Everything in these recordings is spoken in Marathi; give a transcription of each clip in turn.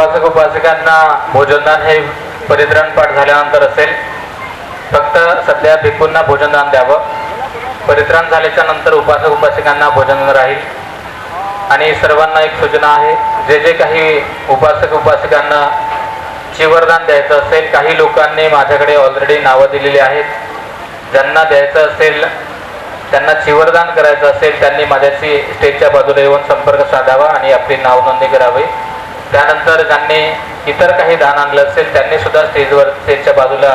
उपासक उपासिकांना भोजनदान हे परित्रण पाठ झाल्यानंतर असेल. फक्त सध्या भिक्खूंना भोजनदान द्यावं. परित्रण झाल्याच्यानंतर उपासक उपासिकांना भोजन राहील. आणि सर्वांना एक सूचना आहे जे जे काही उपासक उपासिकांना चिवरदान द्यायचं असेल काही लोकांनी माझ्याकडे ऑलरेडी नावं दिलेली आहेत. ज्यांना द्यायचं असेल त्यांना चिवरदान करायचं असेल त्यांनी माझ्याशी स्टेजच्या बाजूला येऊन संपर्क साधावा आणि आपली नाव नोंदणी करावी. त्यानंतर ज्यांनी इतर काही दान आणलं असेल त्यांनी सुद्धा स्टेजवर स्टेजच्या बाजूला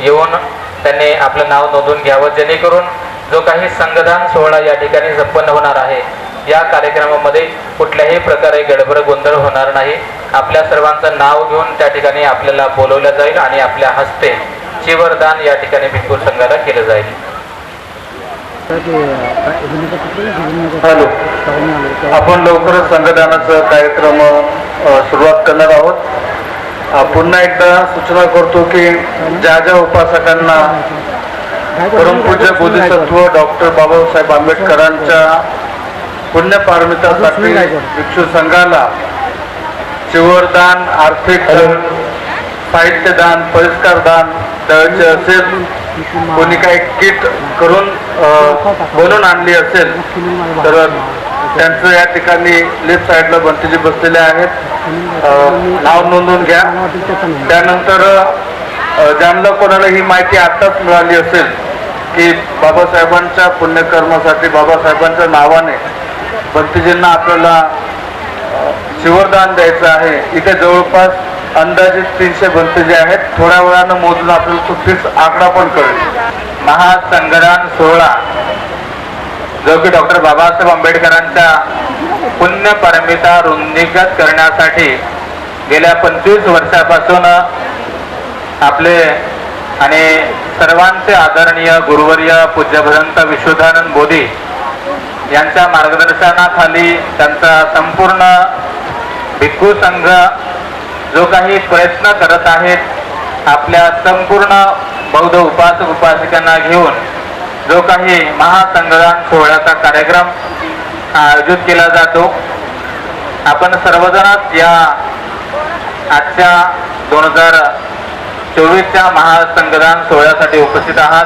येऊन त्यांनी आपलं नाव नोंदवून घ्यावं. जेणेकरून जो काही संघदान सोहळा या ठिकाणी संपन्न होणार आहे या कार्यक्रमामध्ये कुठल्याही प्रकारे गडबड गोंधळ होणार नाही. आपल्या सर्वांचं नाव घेऊन त्या ठिकाणी आपल्याला बोलवलं जाईल आणि आपल्या हस्ते चिवरदान या ठिकाणी भिक्खू संघाला केलं जाईल. हॅलो. आपण लवकरच संघटनाचा कार्यक्रम सुरुवात करणार आहोत. पुन्हा एकदा सूचना करतो की ज्या ज्या उपासकांना परमपूज्य बोधिसत्व डॉक्टर बाबासाहेब आंबेडकरांच्या पुण्यपारमितासाठी भिक्षू संघाला चिवरदान आर्थिक दान, साहित्यदान परिष्कार दान द्यायचे असेल कोणी काही किट करून बनवून आणली असेल तर त्यांचं या ठिकाणी लेफ्ट साईडला बंतीजी बसलेले आहेत. नाव नोंदवून घ्या. त्यानंतर ज्यांना कोणाला ही माहिती आताच मिळाली असेल की बाबासाहेबांच्या पुण्यकर्मासाठी बाबासाहेबांच्या नावाने बंतीजींना आपल्याला शिवरदान द्यायचं आहे. इथे जवळपास अंदाजे तीनशे बंतीजे आहेत. थोड्या वेळानं मोजून आपल्याला तो फिक्स आकडा पण कळेल. महासंगरान सोहळा. जो की डॉक्टर बाबासाहेब आंबेडकरांच्या पुण्य परमिता रुंदीगत करण्यासाठी गेल्या पंचवीस वर्षापासून आपले आणि सर्वांचे आदरणीय गुरुवर्य पूज्यभदंत विश्वदानंद मोदी यांच्या मार्गदर्शनाखाली त्यांचा संपूर्ण भिक्खू संघ जो काही प्रयत्न करत आहेत आपल्या संपूर्ण बौद्ध उपासक उपासिकांना घेऊन जो काही महासंग्राम सोहळ्याचा कार्यक्रम आयोजित केला जातो आपण सर्वजणच या आजच्या दोन हजार चोवीसच्या महासंग्राम सोहळ्यासाठी उपस्थित आहात.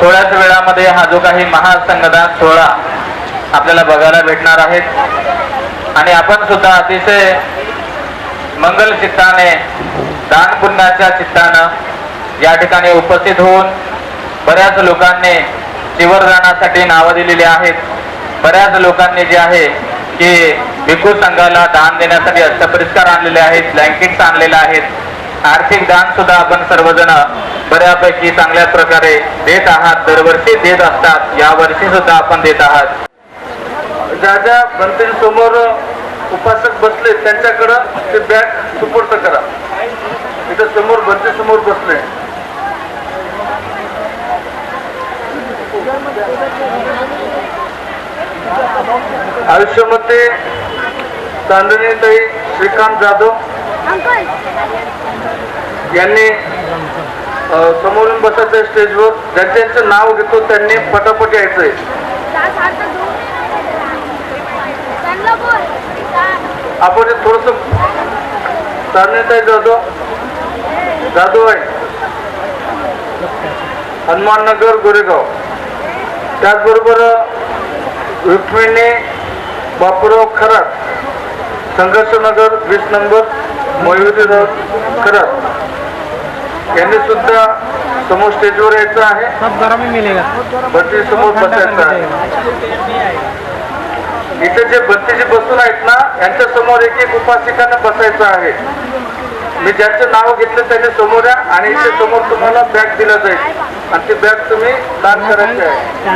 थोड्याच वेळामध्ये हा जो काही महासंगदान सोहळा आपल्याला बघायला भेटणार आहेत आणि आपण सुद्धा अतिशय मंगल चित्ताने दान पुण्याच्या चित्तानं या ठिकाणी उपस्थित होऊन बऱ्याच लोकांनी शिवरदानासाठी नावं दिलेली आहेत. बऱ्याच लोकांनी जे आहे की भिकू संघाला दान देण्यासाठी अष्टपरिष्कार आणलेले आहेत ब्लँकेट्स आणलेले आहेत. आर्थिक दान सुद्धा आपण सर्वजण बऱ्यापैकी चांगल्या प्रकारे देत आहात दरवर्षी देत असतात या वर्षी सुद्धा आपण देत आहात. ज्या ज्या समोर उपासक बसले त्यांच्याकडं ते बॅग सुपूर्त करा. इथं समोर बंती समोर बसले. आयुष्यामध्ये चांदणीताई श्रीकांत जाधव यांनी समोरून बसायचं स्टेजवर. ज्यांचं नाव घेतो त्यांनी पटापट यायचंय. आपण हे थोडस चांदणीताई जाधव. जाधव आहे. हनुमाननगर गोरेगाव. त्याचबरोबर रुक्मिणी बापूराव खरात संघर्षनगर वीस नंबर मयुरी रोड खरात. यांनी सुद्धा समोर स्टेजवर यायचं आहे. सब गरम ही समोर बसायचं आहे. इथे जे बत्तीचे बसून आहेत ना यांच्या समोर एक एक उपासिकांना बसायचं आहे. मी ज्यांचं नाव घेतलं त्याच्यासमोर या आणि इथे समोर तुम्हाला बॅग दिला जाईल. आणि ती बॅग तुम्ही दान करायची आहे.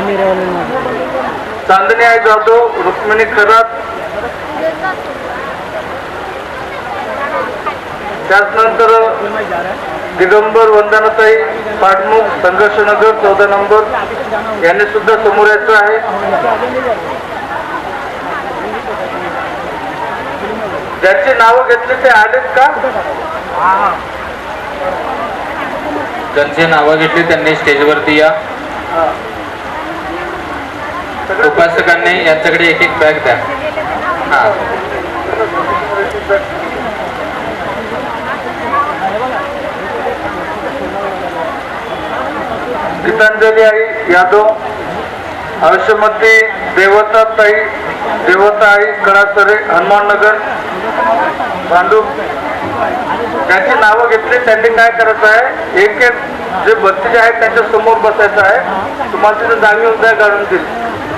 चांदणी आहे जाधव रुक्मिणी खरात. त्याचनंतर दिगंबर वंदनाताई पाटमुख संघर्षनगर चौदा नंबर. यांनी सुद्धा समोर यायचं आहे. ज्यांची नावं घेतली ते आलेत का? ज्यांची नावं घेतली त्यांनी स्टेजवरती या. उपासकांनी यांच्याकडे एक एक बॅग द्या. गीतांजली आई यादव हर्षमती देवता ताई देवता आई कळासरे हनुमाननगर भांडूप ज्यांची नावं घेतली त्यांनी काय करायचं आहे? एक एक जे भत्तीचे आहेत त्यांच्यासमोर बसायचं आहे. तुम्हाला तिथे जागी उद्या काढून देईल.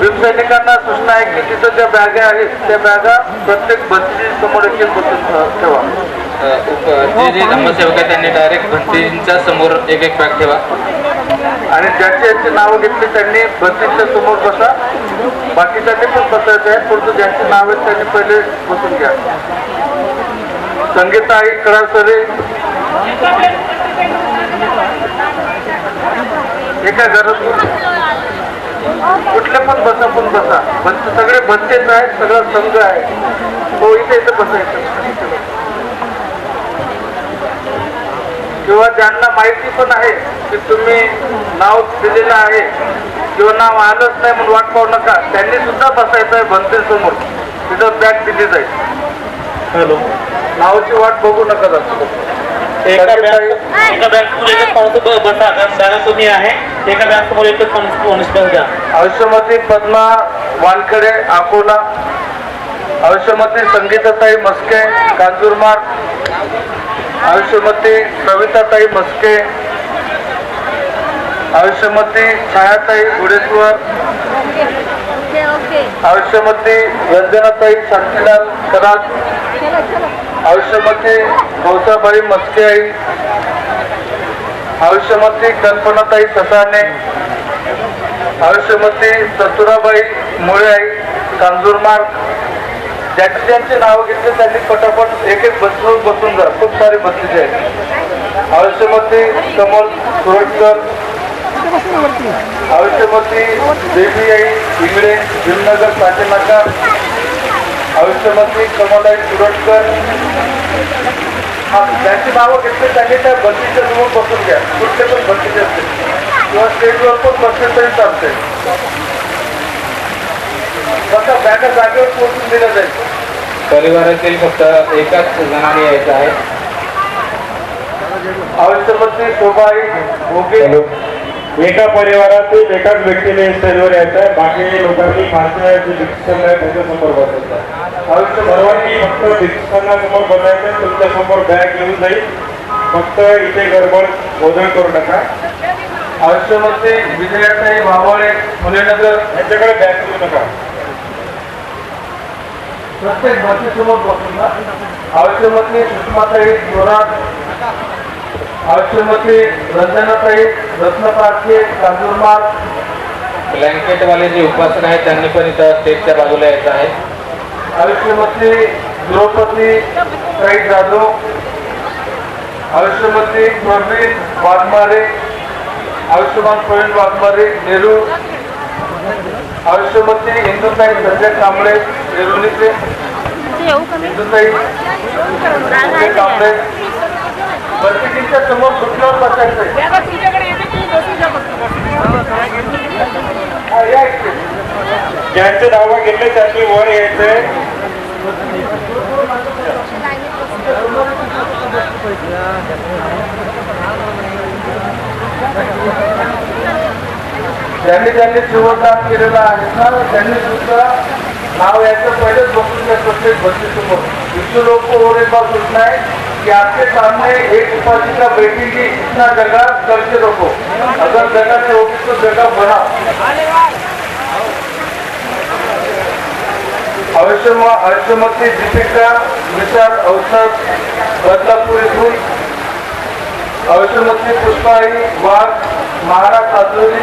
भीमसैनिकांना सूचना आहे की तिथं ज्या बॅगा आहेत त्या बॅगा प्रत्येक भत्तीच्या समोर एक बसून ठेवा. जे जे धम्मसेवक आहेत त्यांनी डायरेक्ट भंतींच्या समोर एक एक बॅग ठेवा. आणि ज्यांची यांची नावं घेतली त्यांनी भत्तीच्या समोर बसा. बाकीच्यांनी पण बसायचं आहे परंतु ज्यांची नाव आहेत त्यांनी पहिले बसून घ्या. संगीता आई सरे एका गरज कुठले पण बसा पण बसा. बस सगळे बसतेच आहेत सगळा संघ आहे. तो इथे इथे बसायचं किंवा ज्यांना माहिती पण आहे की तुम्ही नाव दिलेलं आहे किंवा नाव आलंच नाही म्हणून वाट पाहू नका त्यांनी सुद्धा बसायचं आहे भंतेसमोर तिथं बॅग दिली जाईल. हॅलो. नावाची वाट बघू नका जास्त. एका बॅग एका बॅग समोर एकच माणूस ब- बसा. कारण जागा कमी आहे. एका बॅग समोर एकच माणूस माणूस बस द्या आयुष्यमती पद्मा वानखेडे अकोला. आयुष्यमती संगीताताई मस्के कांजूरमार्ग. आयुष्यमती कविताताई मस्के आयुष्यमती छायाताई गुडेश्वर आयुष्यमती रंजनाताई शांतीलाल करात आयुष्यमती गौसाबाई मस्के आई आयुष्यमती कल्पनाताई ससाने आयुष्यमती चतुराबाई मुळे आई कांजूरमार्ग ज्यांची ज्यांची नावं घेतली त्यांनी पटापट एक एक बसून बसून जा. खूप सारे बसलेली आहेत. आयुष्यमती कमल सुरटकर आयुष्यमती देवी आई इंगळे भीमनगर पाठीनाका आयुष्यमती कमलाई सुरटकर त्यांची नावं घेतली त्यांनी त्या बसीच्या समोर बसून घ्या. कुठले पण बसीचे असतील. किंवा स्टेजवर पण बसले तरी चालते फक्त बॅगा जागेवर पोहोचून दिलं जाईल. परिवारातील फक्त एकाच जणांनी यायचं आहे. आयुष्यमती शोभाई भोगे एका परिवारातील एकाच व्यक्तीने स्टेजवर यायचं आहे. बाकी लोकांनी खालच्या जे भिक्षक आहे त्यांच्यासमोर बसायचं. आयुष्य सर्वांनी फक्त भिक्षकांना समोर बसायचं तुमच्यासमोर बॅग घेऊन जाईल. फक्त इथे गडबड गोंधळ करू नका. आयुष्यमती विजयाताई भावाळे मुलेनगर यांच्याकडे बॅग घेऊ नका. प्रत्येक बसीसमोर बसून जा. आयुष्यमती सुषमाताई जोरात. आयुष्यमती रंजनाताई रत्नपारखे कांजूरमार्ग ब्लँकेटवाले जे उपासक आहेत त्यांनी पण इथं स्टेजच्या बाजूला यायचं आहे. आयुष्यमती द्रौपदी ताई जाधव. आयुष्यमती प्रवीण वाघमारे. आयुष्यमान प्रवीण वाघमारे नेहरू. आयुष्यमती इंदुताई संजय कांबळे कमी इंदुताई संजय कांबळे. बर्फिकीच्या समोर सुटल्यावर बसायचं तुमच्याकडे येते तुम्ही बसून जा फक्त. या इथे. ज्यांचे नावं घेतले त्यांनी वर यायचंय. ज्यांनी ज्यांनी शिवदान केलेलं आहे ना त्यांनी सुद्धा नाव याचं पहिलेच बसून त्या प्रत्येक भक्तीसमोर विश्व लोक को और एक बात सोचना सामने एक उपाधि का इतना जगात करते लोक. अगर जगाचे होते होगी तो जगह बना अवश्य आयुष्यमती दीपिका विशाल अवसर बदलापूर इथून आयुष्यमती पुष्पाई वाघ महाराज सातोरी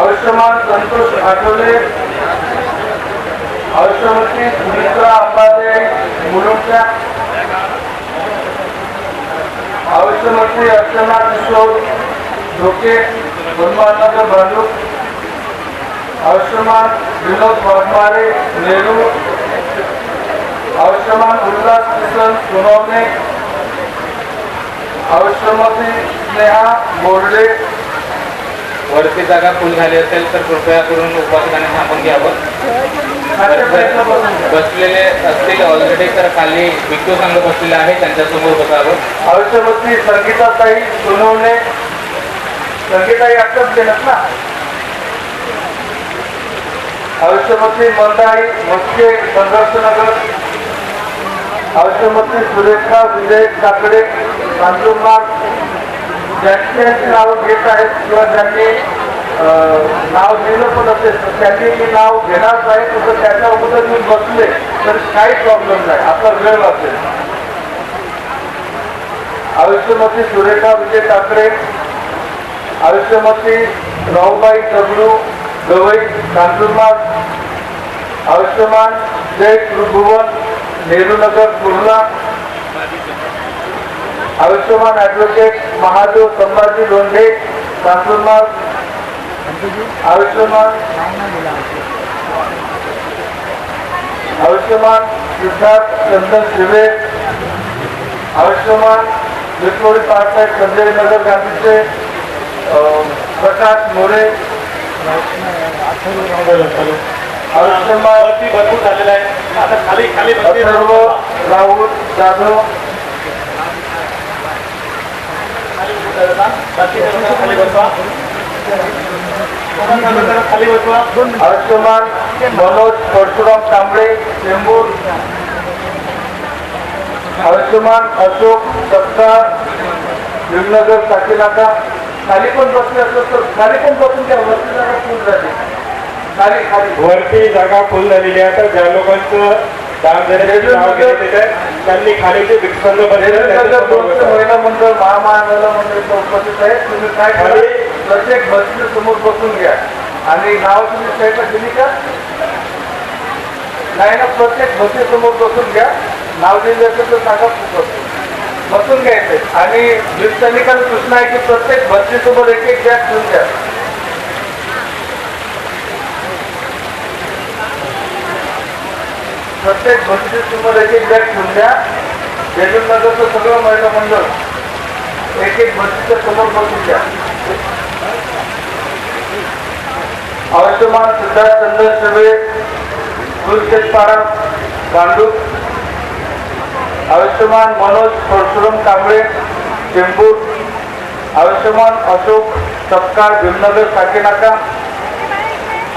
आयुष्यमान संतोष आठवले आयुष्यमती सुमित्रा अंबादे मुलुंडच्या आयुष्यमती अर्चना किशोर धोके हनुमाननगर भांडूप आयुष्यमान विनोद वाघमारे नेहरू आयुष्यमान उल्हास किसन सोनवणे आयुष्यमती स्नेहा बोर्डे. वरती जागा फुल झाली असेल तर कृपया करून उपासकांनी थांबून घ्यावं. बसलेले असतील ऑलरेडी तर खाली भिक्खू संघ बसलेला आहे त्यांच्यासमोर बसावं. आयुष्यमती संगीताताई सोनवणे. संगीताई असतात केलं ना? आयुष्यमती मंदाई मस्के संघर्षनगर. आयुष्यमती सुरेखा विजय काकडे. कांजूरमार्ग ज्यांची नाव घेत आहेत किंवा ज्यांनी नाव दिलं पण असेल तर त्यांनी मी नाव घेणार नाही तसं त्याच्या अगोदर मी बसले तर काही प्रॉब्लेम नाही. आपला वेळ वाचेल. आयुष्यमती सुरेखा विजय ठाकरे आयुष्यमती राहुबाई दगडू गवई कांजूरमार्ग आयुष्यमान जय त्रिभुवन नेहरूनगर पूर्णा आयुष्यमान ॲडव्होकेट महादेव संभाजी लोंढे कांजूरमार्ग आयुष्यमान आयुष्यमान सिद्धार्थ चंदन शिवे आयुष्यमान विक्रोळी पार्टनर संजय नगर गांधीचे प्रकाश मोरे आयुष्यमान भरपूर झालेलं आहे आता खाली खाली बसली. अथर्व खाली बसवा. खाली बसवा. मनोज परशुराम कांबळे चेंबूर आयुष्यमान अशोक सत्तार भीमनगर साकीनाका खाली पण बसले असत तर खाली पण बसून त्या वरती जागा फुल झाली खाली खाली. वरती जागा फुल झालेली आहे. तर ज्या लोकांचं आहे त्यांनी खालीचे बसले महिला मंडळ महामाया महिला मंडळाच्या उपस्थित आहेत तुम्ही काय करा प्रत्येक बसच्या समोर बसून घ्या. आणि नाव तुम्ही साईडला दिली का नाही ना प्रत्येक बसच्या समोर बसून घ्या. नाव दिले असेल तर सांगा बसून बसून घ्यायचे. आणि निकाल सूचना आहे की प्रत्येक बसच्या समोर एक एक बॅग ठेवून द्या. प्रत्येक बसच्या तुम्हाला एक एक बॅग ठेवून द्या. नगरचं सगळं महिला मंडळ एक एक बसच्या समोर बसून द्या. आयुष्यमान सिद्धार्थ चंद्र शिवे गुलशेतपाडा गांडूप आयुष्यमान मनोज परशुराम कांबळे चेंबूर. आयुष्यमान अशोक सपकाळ भीमनगर साकेनाका.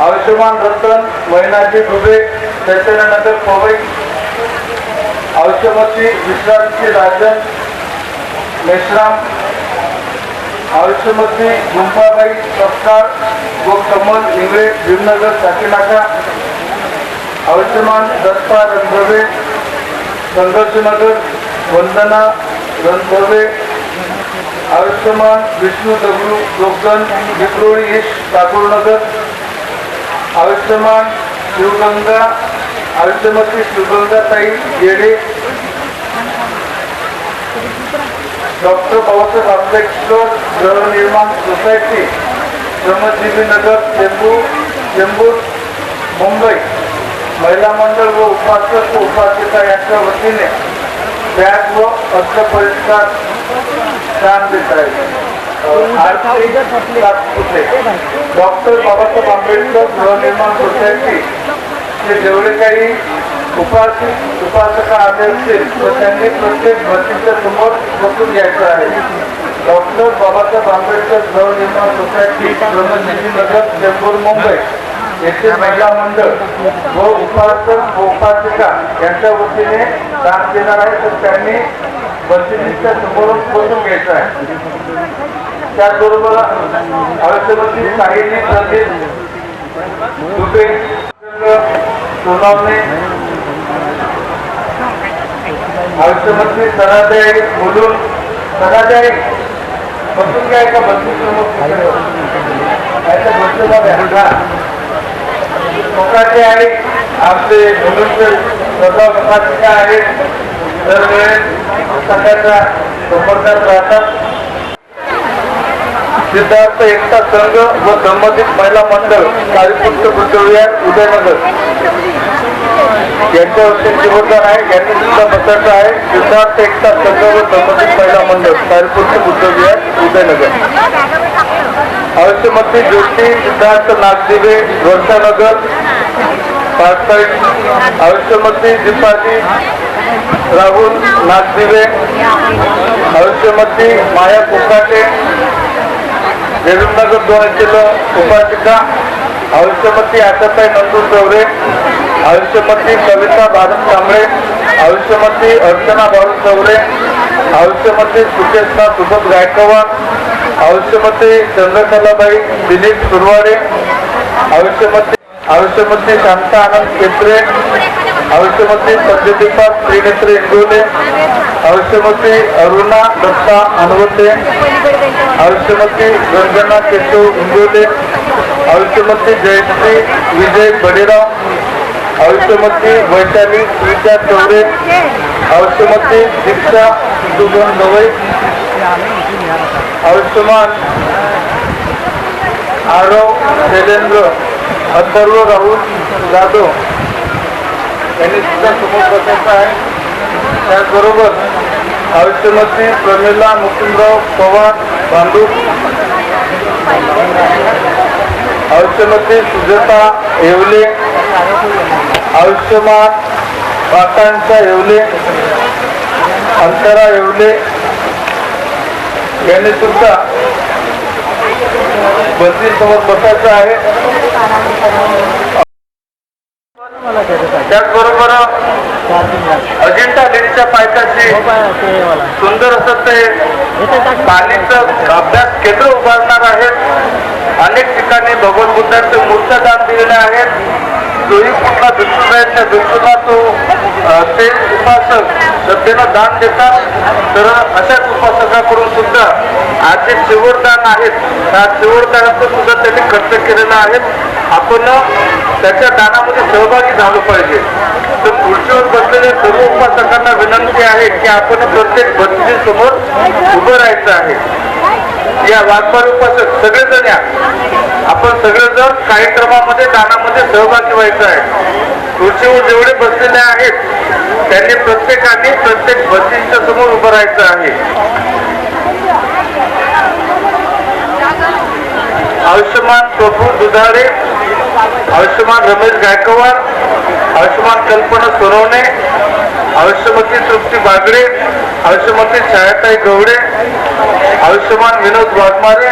आयुष्यमान रतन वैनाजी दुबे. त्याच्यानंतर पवई आयुष्यमती विश्रांती राजन मेश्राम आयुष्यमती गुंफाबाई सत्कार व कमल इंगळे भीमनगर साकीनाका आयुष्यमान दत्ता रणधवे संघर्षनगर वंदना रणधवे आयुष्यमान विष्णू दगडू लोकन विक्रोळी ईश ठाकूरनगर आयुष्यमान शिवगंगा आयुष्यमती शिवगंगाताई येडे डॉक्टर बाबासाहेब आंबेडकर गृहनिर्माण सोसायटी श्रमजीवी नगर चेंबूर चेंबूर मुंबई महिला मंडळ व उपासक व उपासिका यांच्या वतीने बॅग व अर्थ परिष्कार दान देत आहेत. डॉक्टर बाबासाहेब आंबेडकर गृहनिर्माण सोसायटी. हे जेवढे काही उपासिक उपासका आले असतील तर त्यांनी प्रत्येक भरतीच्या समोर बसून घ्यायचं आहे. डॉक्टर बाबासाहेब आंबेडकर गृहनिर्माण सोसायटी ब्रह्मजीवी नगर चेंबूर मुंबई. येथे महिला मंडळ व उपासक उपासिका यांच्या वतीने दान देणार आहे. तर त्यांनी भरतीच्या समोरून बसून घ्यायचं आहे. त्याचबरोबर आयुष्यमती साहिनी प्रदीप दुबे सोनावणे आयुष्यमती सराद्याई बोलून सराद्याई बसून घ्याय का बसून मोकाचे आहे आमचे मनुष्य स्वतः उपासिका आहेत. दरवेळेस सगळ्याच्या संपर्कात राहतात. सिद्धार्थ एकता संघ व संबंधित महिला मंडळ काळीपुत्र बुद्धविहार उदयनगर. यांच्या वतीने जीवनदान आहे. यांनी सुद्धा बसायचं आहे. सिद्धार्थ एकता संघ व संबंधित महिला मंडळ काळीपुत्र बुद्धविहार उदयनगर. आयुष्यमती ज्योती सिद्धार्थ नागदिवे वर्षानगर पाटसाईड आयुष्यमती दीपाली राहुल नागदिवे. आयुष्यमती माया कोकाटे देवीनगर दोन उपासिका. आयुष्यमती आशाताई नंदू चौरे. आयुष्यमती कविता भारत कांबळे. आयुष्यमती अर्चना भाऊ चौरे. आयुष्यमती सुकेशना सुबोध गायकवाड. आयुष्यमती चंद्रकलाबाई दिलीप सुरवाडे आयुष्यमती आयुष्यमती शांता आनंद केत्रे आयुष्यमती संजयदीपा त्रिनेत्र इंगोले आयुष्यमती अरुणा दत्ता अनवते आयुष्यमती रंजना केशव इंगोले आयुष्यमती जयश्री विजय बडेराव आयुष्यमती वैशाली श्रीजा चौरे आयुष्यमती दीक्षा सुगन गवई आयुष्यमान आरव शैलेंद्र अथर्व राहुल जाधव यांनी सुद्धा समोर बसायचं आहे. त्याचबरोबर आयुष्यमती प्रमिला मुकुंदराव पवार बांधू आयुष्यमती सुजाता येवले आयुष्यमान पाटांचा येवले अंतरा येवले याने सुद्धा समोर बसायचं आहे. त्याचबरोबर अजिंठा लेणीच्या पायथ्याशी सुंदर असं ते पाणीचं अभ्यास केंद्र उभारणार आहेत. अनेक ठिकाणी भगवत बुद्धांचे मूर्त्या दान दिलेले आहेत. जोही कुठला भिक्षू आहे तो ते उपासक श्रद्धेनं दान देतात. तर अशाच उपासकाकडून सुद्धा आज जे चिवडदान आहेत. त्या चिवडदानाचं सुद्धा त्यांनी खर्च केलेला आहे. आपण त्याच्या दानामध्ये सहभागी झालो पाहिजे. तर खुर्चीवर बसलेल्या सर्व उपासकांना विनंती आहे की आपण प्रत्येक भक्ती समोर उभं राहायचं आहे. या वाघबार उपासक सगळेजण या. आपण सगळेजण कार्यक्रमामध्ये दानामध्ये सहभागी व्हायचं आहे. खुर्चीवर जेवढे बसलेले आहेत. त्यांनी प्रत्येकाने प्रत्येक भक्तीच्या समोर उभं राहायचं आहे. आयुष्यमान प्रभू दुधाळे आयुष्यमान रमेश गायकवाड आयुष्यमान कल्पना सोनवणे आयुष्यमती तृप्ती बागडे आयुष्यमती छायाताई गवडे आयुष्यमान विनोद वाघमारे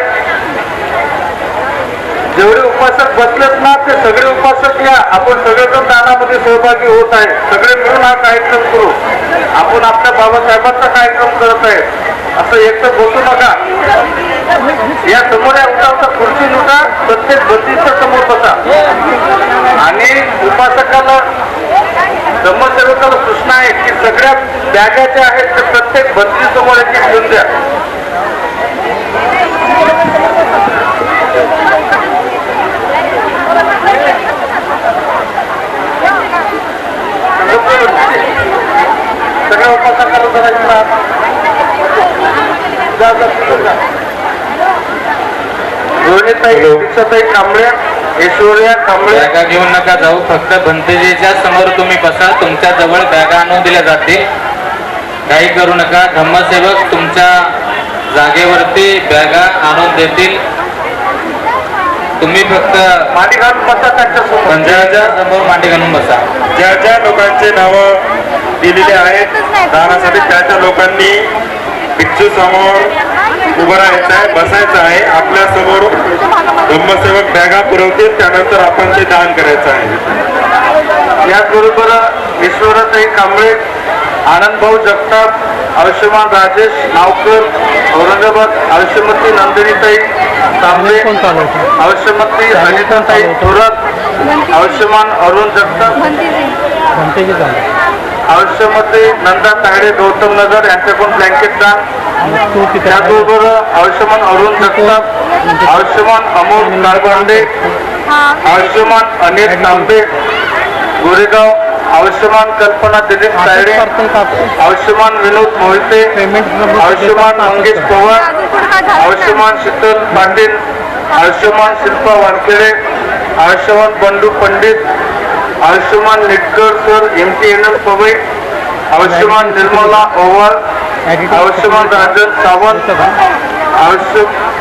जेवढे उपासक बसलेत ना ते सगळे उपासक या. आपण सगळेजण दानामध्ये सहभागी होत आहे. सगळे मिळून हा कार्यक्रम करू. आपण आपल्या बाबासाहेबांचा कार्यक्रम करत आहे. असं एकटं बसू नका. या समोर या उठावचा खुर्ची लुटा. प्रत्येक बंदीच्या समोर बसा. आणि उपासकाला धर्मसेवकाला सूचना आहे की सगळ्या बॅगा ज्या आहेत त्या प्रत्येक बंदी समोर एक घेऊन द्या सगळ्या उपासकाला जरा इकडं आणा. जा, जा, तिकडं जा. रोहिणीताई दीक्षाताई कांबळे ऐश्वर्या कांबळे. बॅगा घेऊन नका जाऊ फक्त भंतेजीच्या समोर तुम्ही बसा तुमच्या जवळ बॅगा आणून दिल्या जातील काही करू नका धम्मसेवक तुमच्या जागेवरती बॅगा आणून देतील. तुम्ही फक्त माडी घालून बसा त्यांच्यासमोर. भंतेजीच्या समोर मांडी घालून बसा. ज्या ज्या लोकांचे नावं दिलेले आहेत दानासाठी त्या त्या लोकांनी भिक्षू समोर उभं राहायचं आहे बसायचं आहे. आपल्यासमोर धम्मसेवक बॅगा पुरवतील त्यानंतर आपण ते दान करायचं आहे. याचबरोबर ईश्वरताई कांबळे आनंद भाऊ जगताप आयुष्यमान राजेश नावकर औरंगाबाद आयुष्यमती नंदिनीताई कांबळे आयुष्यमती अनिताताई थोरात आयुष्यमान अरुण जगताप. आयुष्यामध्ये नंदा तागडे गौतम नगर यांच्याकडून ब्लँकेट दान त्याचबरोबर आयुष्यमान अरुण जगताप आयुष्यमान अमोल काळबांडे आयुष्यमान अनिल तांबे गोरेगाव आयुष्यमान कल्पना दिलीप तायडे आयुष्यमान विनोद मोहिते आयुष्यमान मंगेश पवार आयुष्यमान शीतल पाटील आयुष्यमान शिल्पा वानखेडे आयुष्यमान बंडू पंडित আয়ুষ্মান নির্দর্শন এমটিএনএম সবাই আয়ুষ্মান নির্মলা ওভার আয়ুষ্মান রাজন সাবন্ত আয়ুষ্মান